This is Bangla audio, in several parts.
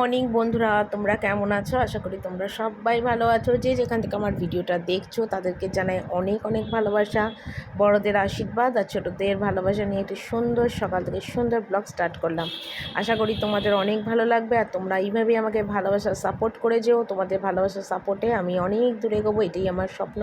মর্নিং বন্ধুরা, তোমরা কেমন আছো? আশা করি তোমরা সবাই ভালো আছো। যে যেখান থেকে আমার ভিডিওটা দেখছ, তাদেরকে জানাই অনেক অনেক ভালোবাসা। বড়দের আশীর্বাদ আর ছোটোদের ভালোবাসা নিয়ে একটি সুন্দর সকাল থেকে সুন্দর ব্লগ স্টার্ট করলাম। আশা করি তোমাদের অনেক ভালো লাগবে আর তোমরা এইভাবেই আমাকে ভালোবাসা সাপোর্ট করে যেও। তোমাদের ভালোবাসা সাপোর্টে আমি অনেক দূরে এগোবো, এটাই আমার স্বপ্ন।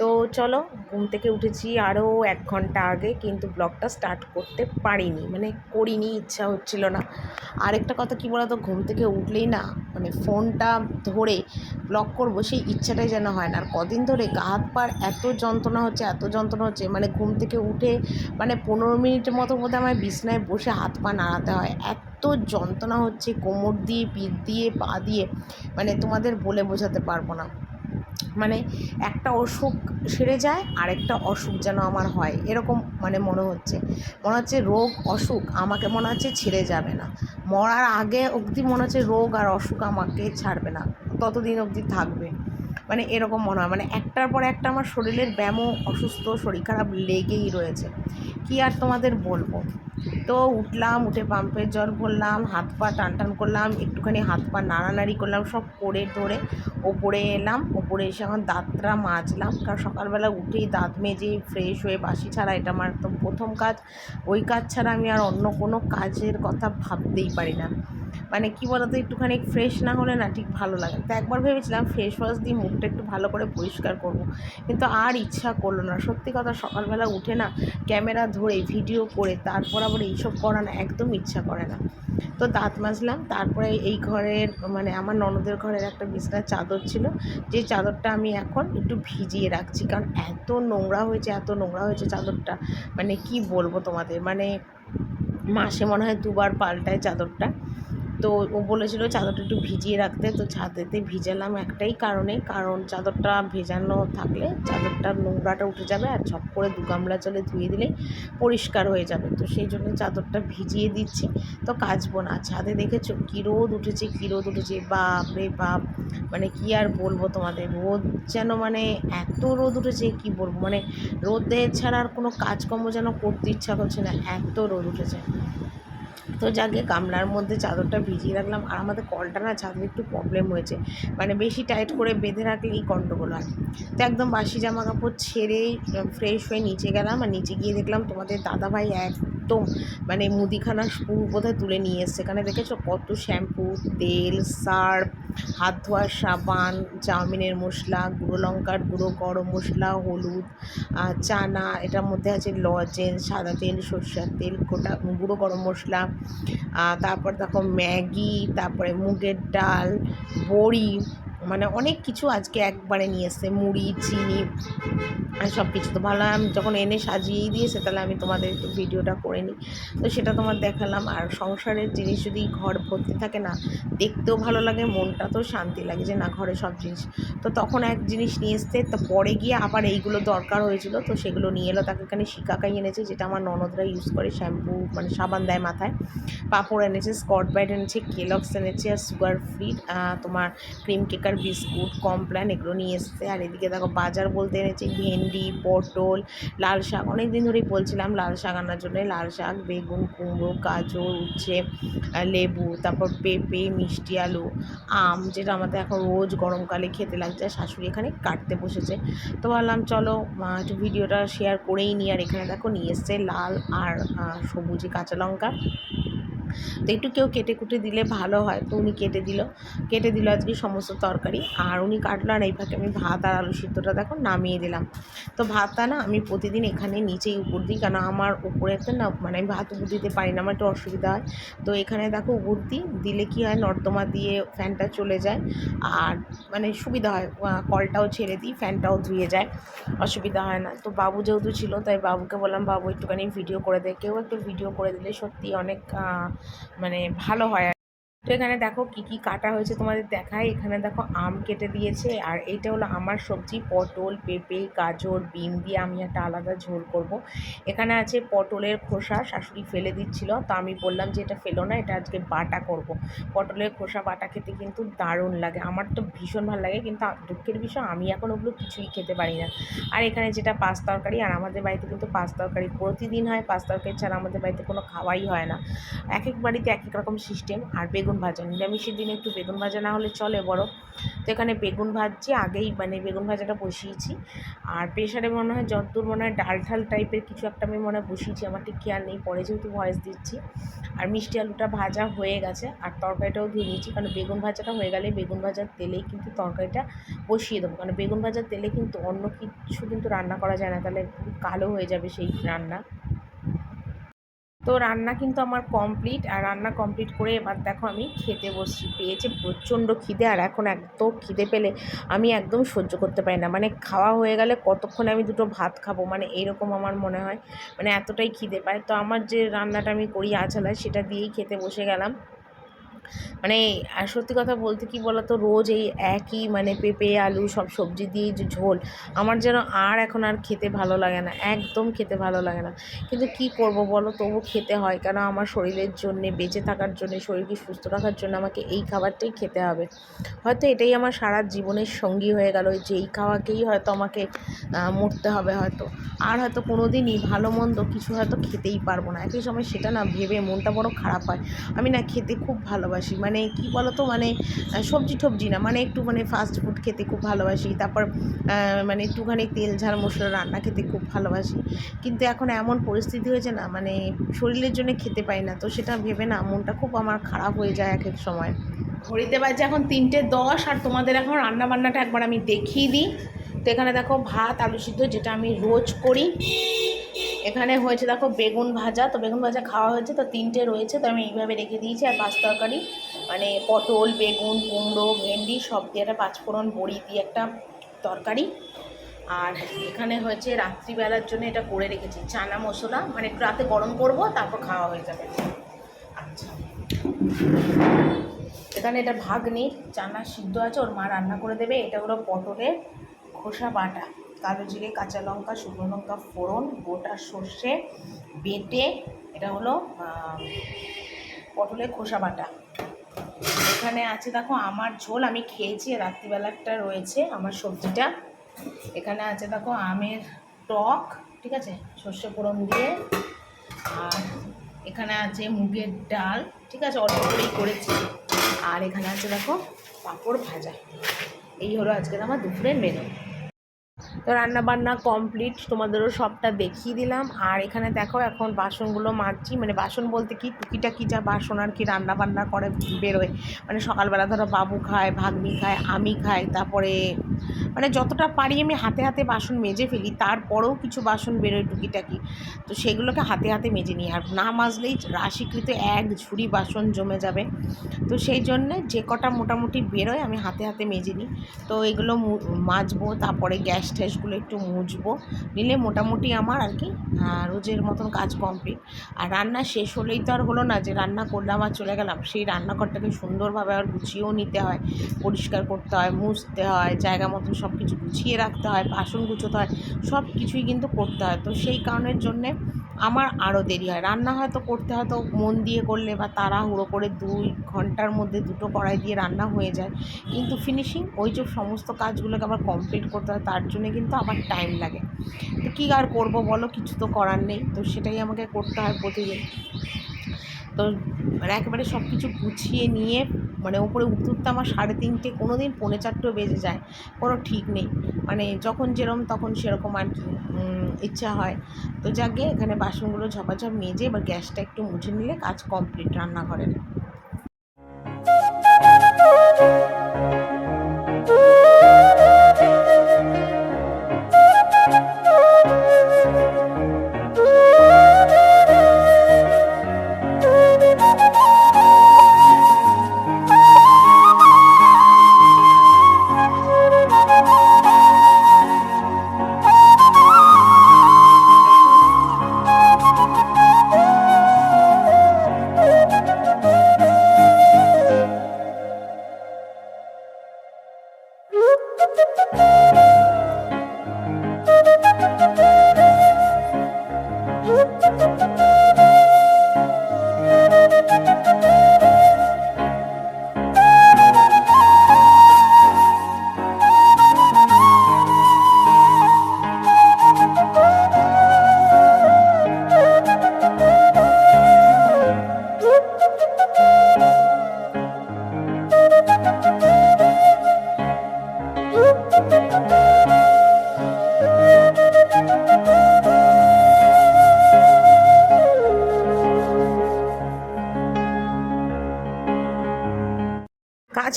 তো চলো, ঘুম থেকে উঠেছি আরও এক ঘণ্টা আগে, কিন্তু ব্লগটা স্টার্ট করতে পারিনি মানে করিনি, ইচ্ছা হচ্ছিল না। আরেকটা কথা কী বলতো, ঘুম থেকে উঠলেই না মানে ফোনটা ধরে ব্লগ করব, সেই ইচ্ছাটাই যেন হয় না। আর কদিন ধরে গা হাত পার এত যন্ত্রণা হচ্ছে, এত যন্ত্রণা হচ্ছে মানে ঘুম থেকে উঠে মানে পনেরো মিনিটের মতো মধ্যে আমার বিছনায় বসে হাত পা নাড়াতে হয়। এত যন্ত্রণা হচ্ছে, কোমর দিয়ে, পিঠ দিয়ে, পা দিয়ে মানে তোমাদের বলে বোঝাতে পারব না। মানে একটা অসুখ সেরে যায়, আরেকটা অসুখ যেন আমার হয়। এরকম মানে মনে হচ্ছে। মনে হচ্ছে রোগ, অসুখ আমাকে মনে হচ্ছে ছেড়ে যাবে না। মরার আগে অবধি মনে হচ্ছে রোগ আর অসুখ আমাকে ছাড়বে না। ততদিন অবধি থাকবে। মানে এরকম মনে হয়। মানে একটার পর একটা আমার শরীরের ব্যায়ামও অসুস্থ, শরীর খারাপ লেগেই রয়েছে। কি আর তোমাদের বলব? তো উঠলাম, উঠে পাম্পের জল ভরলাম, হাত পা টান টান করলাম, একটুখানি হাত পা নাড়ানাড়ি করলাম, সব করে ধরে ওপরে এলাম, ওপরে এসে এখন দাঁতটা মাজলাম, কারণ সকালবেলা উঠেই দাঁত মেজে ফ্রেশ হয়ে বাসি ছাড়া এটা আমার তো প্রথম কাজ, ওই কাজ ছাড়া আমি আর অন্য কোনো কাজের কথা ভাবতেই পারি না। মানে কী বলতো, একটুখানি ফ্রেশ না হলে না ঠিক ভালো লাগে তো একবার ভেবেছিলাম ফেস ওয়াশ দিয়ে মুখটা একটু ভালো করে পরিষ্কার করব। কিন্তু আর ইচ্ছা করল না। সত্যি কথা, সকালবেলা উঠে না ক্যামেরা ধরে ভিডিও করে তারপর আবার এইসব করা না একদম ইচ্ছা করে না। তো দাঁত মাজলাম, তারপরে এই ঘরের মানে আমার ননদের ঘরের একটা বিছনার চাদর ছিল। যে চাদরটা আমি এখন একটু ভিজিয়ে রাখছি। কারণ এত নোংরা হয়েছে, এত নোংরা হয়েছে চাদরটা। মানে কি বলব তোমাদের? মানে মাসে মনে হয় দুবার পাল্টায় চাদরটা। তো ও বলেছিল চাদরটা একটু ভিজিয়ে রাখতে, তো ছাদেতে ভিজালাম একটাই কারণে। কারণ চাদরটা ভেজানো থাকলে চাদরটার নোংরাটা উঠে যাবে আর ঝপ করে দু গামলা জলে ধুয়ে দিলে পরিষ্কার হয়ে যাবে। তো সেই জন্য চাদরটা ভিজিয়ে দিচ্ছি। তো কাচবো না। ছাদে দেখেছ কী রোদ উঠেছে, কী রোদ উঠেছে? বাপ রে বাপ! মানে কি আর বলব তোমাদের? রোদ যেন মানে এত রোদ উঠেছে, কি বলব? মানে রোদে ছাড়া আর কোনো কাজকর্ম যেন করতে ইচ্ছা করছে না। এত রোদ উঠেছে। তো যাকে গামলার মধ্যে চাদরটা ভিজিয়ে রাখলাম। আর আমাদের কলটা না ছাদের একটু প্রবলেম হয়েছে। মানে বেশি টাইট করে বেঁধে রাখলে এই গণ্ডগোল হয়। তো একদম বাসি জামা কাপড় ছেড়েই ফ্রেশ হয়ে নিচে গেলাম। আর নিচে গিয়ে দেখলাম তোমাদের দাদাভাই একদম মানে মুদিখানা পুরো বোধহয় তুলে নিয়ে এসছে। এখানে দেখেছ কত শ্যাম্পু, তেল, সার্ফ, হাত ধোয়ার সাবান, চাউমিনের মশলা, গুঁড়ো লঙ্কার গুঁড়ো, গরম মশলা, হলুদ চানা, এটার মধ্যে আছে লজেন্স সাদা তেল, সর্ষের তেল, গোটা গুঁড়ো গরম মশলা তারপর দেখো ম্যাগি, তারপরে মুগের ডাল, বড়ি মানে অনেক কিছু আজকে একবারে নিয়ে এসছে। মুড়ি, চিনি সব কিছু তো ভালো। আমি যখন এনে সাজিয়েই দিয়েছে, তাহলে আমি তোমাদের একটু ভিডিওটা করে নিই। তো সেটা তোমার দেখালাম। আর সংসারের জিনিস যদি ঘর ভর্তি থাকে না, দেখতেও ভালো লাগে মনটা তো শান্তি লাগে যে না, ঘরে সব জিনিস। তো তখন এক জিনিস নিয়ে এসছে, তো পরে গিয়ে আবার এইগুলো দরকার হয়েছিল, তো সেগুলো নিয়ে এলো। তাকে এখানে শিকাকাই এনেছে, যেটা আমার ননদরা ইউজ করে শ্যাম্পু মানে সাবান দেয় মাথায়। পাঁপড় এনেছে, স্কট ব্রাইট এনেছে কেলক্স এনেছে, আর সুগার ফ্রি তোমার ক্রিম কেকার বিস্কুট কমপ্ল্যান এগুলো নিয়ে এসছে। আর এদিকে দেখো বাজার বলতে এনেছে, ভেন্ডি, পটল, লাল শাক। অনেক দিন ধরেই বলছিলাম লাল শাক আনার জন্য লাল শাক, বেগুন, কুমড়ো, গাজর, উচ্ছে লেবু, তারপর পেঁপে, মিষ্টি, আলু, আম, যেটা আমাদের এখন রোজ গরমকালে খেতে লাগছে। শাশুড়ি এখানে কাটতে বসেছে। তো ভাবলাম চলো একটু ভিডিওটা শেয়ার করেই নিই। আর এখানে দেখো নিয়ে এসছে লাল আর সবুজে কাঁচা লঙ্কা। তো একটু কেউ কেটে কুটে দিলে ভালো হয়, তো উনি কেটে দিল। কেটে দিল আজকে সমস্ত তরকারি। আর উনি কাটলো, আর এই ফাঁকে আমি ভাত আর আলু সিদ্ধটা দেখো নামিয়ে দিলাম। তো ভাতটা না আমি প্রতিদিন এখানে নিচেই উপর দিই, কেন আমার উপরেতে না মানে আমি ভাত উপর দিতে পারি না, আমার একটু অসুবিধা হয়। তো এখানে দেখো উপর দিই, দিলে কি হয় নর্দমা দিয়ে ফ্যানটা চলে যায়। আর মানে সুবিধা হয় কলটাও ছেড়ে দিই, ফ্যানটাও ধুয়ে যায়, অসুবিধা হয় না। তো বাবু যেহেতু ছিল, তাই বাবুকে বললাম, বাবু, একটুখানি ভিডিও করে দেয় কেউ একটু ভিডিও করে দিলে সত্যি অনেক মানে ভালো হয় তো এখানে দেখো কি কি কাটা হয়েছে তোমাদের দেখায় এখানে দেখো আম কেটে দিয়েছে আর এইটা হলো আমার সবজি। পটল, পেঁপে, গাজর বিন দিয়ে আমি একটা আলাদা ঝোল করব। এখানে আছে পটলের খোসা, শাশুড়ি ফেলে দিচ্ছিল। তো আমি বললাম যে এটা ফেলো না, এটা আজকে বাটা করব। পটলের খোসা, বাটা খেতে কিন্তু দারুণ লাগে। আমার তো ভীষণ ভালো লাগে, কিন্তু দুঃখের বিষয়, আমি এখন ওগুলো কিছুই খেতে পারি না। আর এখানে যেটা পাঁচ তরকারি, আর আমাদের বাড়িতে কিন্তু পাঁচ তরকারি প্রতিদিন হয়। পাঁচ তরকারি ছাড়া আমাদের বাড়িতে কোনো খাওয়াই হয় না। এক এক বাড়িতে এক এক রকম সিস্টেম আর বেগুন বেগুন ভাজা, নিরামিষের দিনে একটু বেগুন ভাজা না হলে চলে বড়। তো এখানে বেগুন ভাজছি, আগেই মানে বেগুন ভাজাটা বসিয়েছি। আর প্রেশারে মনে হয় যতদূর মনে হয় ডাল ঠাল টাইপের কিছু একটা আমি মনে হয় বসিয়েছি, আমার ঠিক খেয়াল নেই, পরে যেহেতু ভয়েস দিচ্ছি। আর মিষ্টি আলুটা ভাজা হয়ে গেছে, আর তরকারিটাও ধুয়ে নিয়েছি, কারণ বেগুন ভাজাটা হয়ে গেলে বেগুন ভাজার তেলেই কিন্তু তরকারিটা বসিয়ে দেবো। কারণ বেগুন ভাজার তেলে কিন্তু অন্য কিছু কিন্তু রান্না করা যায় না, তাহলে কালো হয়ে যাবে সেই রান্না। তো রান্না কিন্তু আমার কমপ্লিট আর রান্না কমপ্লিট করে এবার দেখো আমি খেতে বসছি। পেয়েছে প্রচণ্ড খিদে, আর এখন এত খিদে পেলে আমি একদম সহ্য করতে পারি না। মানে খাওয়া হয়ে গেলে কতক্ষণে আমি দুটো ভাত খাব? মানে এরকম আমার মনে হয়। মানে এতটাই খিদে পায়। তো আমার যে রান্নাটা আমি করি আছালায় সেটা দিয়েই খেতে বসে গেলাম। মানে আর সত্যি কথা বলতে কি বলতো, রোজ এই একই মানে পেঁপে, আলু, সব সবজি দিয়ে যে ঝোল, আমার যেন আর এখন আর খেতে ভালো লাগে না, একদম খেতে ভালো লাগে না। কিন্তু কি করব বলো? তবু খেতে হয়, কেন আমার শরীরের জন্যে, বেঁচে থাকার জন্য শরীরকে সুস্থ রাখার জন্য আমাকে এই খাবারটাই খেতে হবে। হয়তো এটাই আমার সারা জীবনের সঙ্গী হয়ে গেল, যে এই খাওয়াকেই হয়তো আমাকে মরতে হবে হয়তো। আর হয়তো কোনো দিনই ভালো মন্দ কিছু হয়তো খেতেই পারব না। একই সময় সেটা না ভেবে মনটা বড় খারাপ হয়। আমি না খেতে খুব ভালোবাসি। মানে কি বলতো? মানে সবজি টবজি না। মানে একটু মানে ফাস্ট ফুড খেতে খুব ভালোবাসি। তারপর মানে একটুখানি তেল, ঝাল মশলা রান্না খেতে খুব ভালোবাসি। কিন্তু এখন এমন পরিস্থিতি হয়েছে না মানে শরীরের জন্য খেতে পাই না। তো সেটা ভেবে না, মনটা খুব আমার খারাপ হয়ে যায় এক এক সময়। ঘড়িতে বাজে এখন তিনটে দশ, আর তোমাদের এখন রান্না বান্নাটা একবার আমি দেখিয়ে দিই। তো এখানে দেখো ভাত, আলু সিদ্ধ, যেটা আমি রোজ করি। এখানে হয়েছে দেখো বেগুন ভাজা। তো বেগুন ভাজা খাওয়া হয়েছে, তো তিনটে রয়েছে, তো আমি এইভাবে রেখে দিয়েছি। আর পাঁচ তরকারি মানে পটল, বেগুন, কুমড়ো, ভেন্ডি, সব দিয়ে একটা পাঁচফোড়ন বড়ি দিয়ে একটা তরকারি। আর এখানে হয়েছে রাত্রিবেলার জন্য এটা করে রেখেছি, চানা মশলা। মানে একটু রাতে গরম করব, তারপর খাওয়া হয়ে যাবে। আচ্ছা। এখানে এটা ভাগ নেই চানা সিদ্ধ আছে, ওর মা রান্না করে দেবে। এটা হলো পটলের খোসা বাটা, কালো জিরে, কাঁচা লঙ্কা, শুকনো লঙ্কা ফোড়ন, গোটা সর্ষে বেটে, এটা হলো পটলের খোসা বাটা। এখানে আছে, দেখো, আমার ঝোল আমি খেয়েছি, রাত্রিবেলাটা রয়েছে আমার সবজিটা। এখানে আছে, দেখো, আমের টক, ঠিক আছে, সর্ষে ফোড়ন দিয়ে। আর এখানে আছে মুগের ডাল, ঠিক আছে, অল্প করেই করেছি। আর এখানে আছে, দেখো, পাঁপড় ভাজা। এই হলো আজকের আমার দুপুরের মেনু তো রান্না বান্না কমপ্লিট তোমাদেরও সবটা দেখিয়ে দিলাম। আর এখানে দেখো, এখন বাসনগুলো মাজছি। মানে বাসন বলতে কি, টুকিটাকি যা বাসন আর কি রান্না বান্না করে বেরোয়। মানে সকালবেলা ধরো বাবু খায়, ভাগ্নি খায়, আমি খাই, তারপরে মানে যতটা পারি আমি হাতে হাতে বাসন মেজে ফেলি, তারপরেও কিছু বাসন বেরোয় টুকিটাকি। তো সেগুলোকে হাতে হাতে মেজে নিই। আর না মাজলেই রাশিকৃত এক ঝুড়ি বাসন জমে যাবে। তো সেই জন্যে যে কটা মোটামুটি বেরোয় আমি হাতে হাতে মেজে নিই। তো এগুলো মাজবো, তারপরে গ্যাস ট্যাসগুলো একটু মুছবো নিলে মোটামুটি আমার আর কি রোজের মতন কাজ কমপ্লিট। আর রান্না শেষ হলেই তো আর হলো না যে রান্না করলাম আর চলে গেলাম। সেই রান্নাঘরটাকে সুন্দরভাবে আর গুছিয়েও নিতে হয়। পরিষ্কার করতে হয়, মুছতে হয়, জায়গা মতন সব কিছু গুছিয়ে রাখতে হয়, বাসন গুছোতে হয়, সব কিছুই কিন্তু করতে হয়। তো সেই কারণের জন্যে আমার আরও দেরি হয়। রান্না হয়তো করতে হয়তো মন দিয়ে করলে বা তাড়াহুড়ো করে দুই ঘণ্টার মধ্যে দুটো কড়াই দিয়ে রান্না হয়ে যায়। কিন্তু ফিনিশিং ওই যে সমস্ত কাজগুলোকে আবার কমপ্লিট করতে হয়, তার জন্য কিন্তু আবার টাইম লাগে। তো কী আর করব বলো, কিছু তো করার নেই। তো সেটাই আমাকে করতে হয় প্রতিদিন। তো একেবারে সব কিছু গুছিয়ে নিয়ে মানে ওপরে উঠতে উঠতে আমার সাড়ে তিনটে কোনো দিন পৌনে চারটেও বেজে যায়, কোনো ঠিক নেই। মানে যখন যেরকম তখন সেরকম আর কি ইচ্ছা হয়। তো যাকে এখানে বাসনগুলো ঝপাঝপ মেজে এবার গ্যাসটা একটু মুছে নিলে কাজ কমপ্লিট রান্নাঘরের।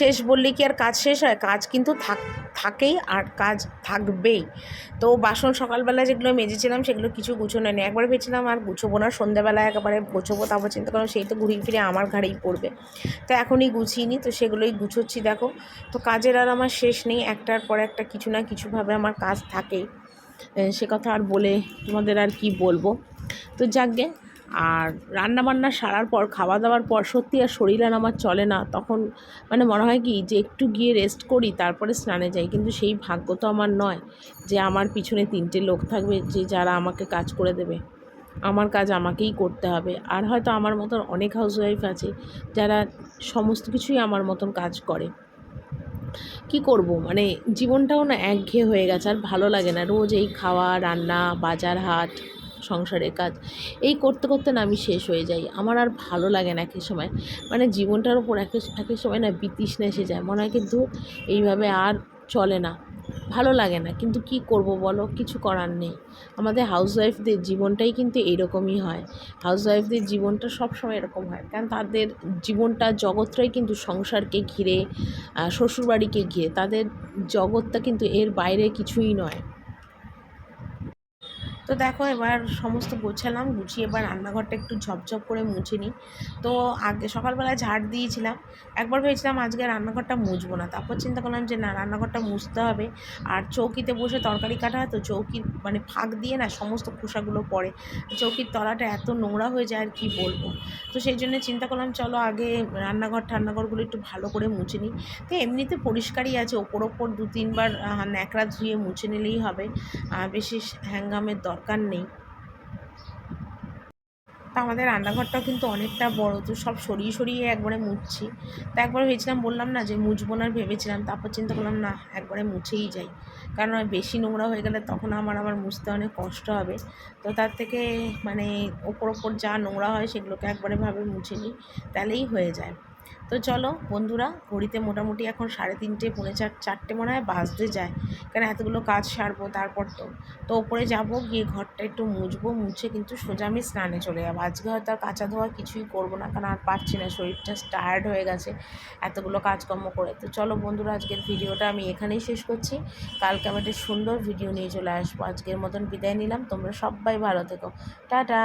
শেষ বললে কি আর কাজ শেষ হয়? কাজ কিন্তু থাক, থাকেই আর কাজ থাকবেই। তো বাসন সকালবেলা যেগুলো মেজেছিলাম সেগুলো কিছু গুছোনো নেই। একবার ভেবেছিলাম আর গুছোবো না, সন্ধ্যাবেলা একেবারে গুছোবো, তারপর চিন্তা করলাম সেই তো ঘুরিয়ে ফিরে আমার ঘাড়েই পড়বে। তো এখনই গুছিয়ে তো সেগুলোই গুছোচ্ছি, দেখো। তো কাজের আর আমার শেষ নেই, একটার পর একটা কিছু না কিছুভাবে আমার কাজ থাকেই। সে কথা আর বলে তোমাদের আর কি বলব? তো যাকগে আর রান্না বান্না সারার পর খাওয়া দাওয়ার পর সত্যি আর শরীর আর আমার চলে না। তখন মানে মনে হয় কি যে একটু গিয়ে রেস্ট করি, তারপরে স্নানে যাই। কিন্তু সেই ভাগ্য তো আমার নয় যে আমার পিছনে তিনটে লোক থাকবে যে যারা আমাকে কাজ করে দেবে। আমার কাজ আমাকেই করতে হবে। আর হয়তো আমার মতন অনেক হাউসওয়াইফ আছে যারা সমস্ত কিছুই আমার মতন কাজ করে। কি করব? মানে জীবনটাও না একঘেয়ে হয়ে গেছে, আর ভালো লাগে না। রোজ এই খাওয়া, রান্না, বাজার হাট সংসারের কাজ। এই করতে করতে না আমি শেষ হয়ে যাই। আমার আর ভালো লাগে না একই সময়। মানে জীবনটার ওপর এক একই সময় না বিতৃষ্ণা এসে যায়। মনে হয় কিন্তু এইভাবে আর চলে না। ভালো লাগে না। কিন্তু কি করব বলো? কিছু করার নেই। আমাদের হাউসওয়াইফদের জীবনটাই কিন্তু এইরকমই হয়। হাউসওয়াইফদের জীবনটা সবসময় এরকম হয়। কারণ তাদের জীবনটা, জগৎটাই কিন্তু সংসারকে ঘিরে শ্বশুরবাড়িকে ঘিরে। তাদের জগৎটা কিন্তু এর বাইরে কিছুই নয়। তো দেখো এবার সমস্ত গোছালাম, গুছিয়ে এবার রান্নাঘরটা একটু ঝপঝপ করে মুছে নিই। তো আগে সকালবেলা ঝাড় দিয়েছিলাম, একবার ভেবেছিলাম আজকে রান্নাঘরটা মুছবো না। তারপর চিন্তা করলাম যে না, রান্নাঘরটা মুছতে হবে। আর চৌকিতে বসে তরকারি কাটা হয় তো চৌকির মানে ফাঁক দিয়ে না সমস্ত খোসাগুলো পড়ে। চৌকির তলাটা এত নোংরা হয়ে যায় আর কি বলব। তো সেই জন্য চিন্তা করলাম চলো আগে রান্নাঘর ঠান্নাঘরগুলো একটু ভালো করে মুছে নিই। তো এমনিতে পরিষ্কারই আছে, ওপর ওপর দু তিনবার ন্যাকড়া ধুয়ে মুছে নিলেই হবে। বেশি হ্যাঙ্গামের দর দরকার নেই। তা আমাদের রান্নাঘরটাও কিন্তু অনেকটা বড়, তো সব সরিয়ে সরিয়ে একবারে মুছছি। তা একবার ভেবেছিলাম, বললাম না যে মুছবো না ভেবেছিলাম, তারপর চিন্তা করলাম, না, একবারে মুছেই যাই। কারণ বেশি নোংরা হয়ে গেলে তখন আমার আবার মুছতে অনেক কষ্ট হবে। তো তার থেকে মানে ওপর ওপর যা নোংরা হয় সেগুলোকে একবারে ভাবে মুছে নিই, তাহলেই হয়ে যায়। তো চলো বন্ধুরা, ঘড়িতে মোটামুটি এখন সাড়ে তিনটে, পৌনে চার, চারটে মনে হয় বাজতে যায়। কারণ এতগুলো কাজ সারবো তারপর তো। তো ওপরে যাব, গিয়ে ঘরটা একটু মুছবো, মুছে কিন্তু সোজা আমি স্নানে চলে যাব। আজকে হয়তো আর কাঁচা ধোয়া কিছুই করব না, কারণ আর পারছি না, শরীরটা টায়ার্ড হয়ে গেছে এতগুলো কাজকর্ম করে। তো চলো বন্ধুরা, আজকের ভিডিওটা আমি এখানেই শেষ করছি। কালকে আমি একটা সুন্দর ভিডিও নিয়ে চলে আসব। আজকের মতন বিদায় নিলাম। তোমরা সবাই ভালো থেকো। টাটা!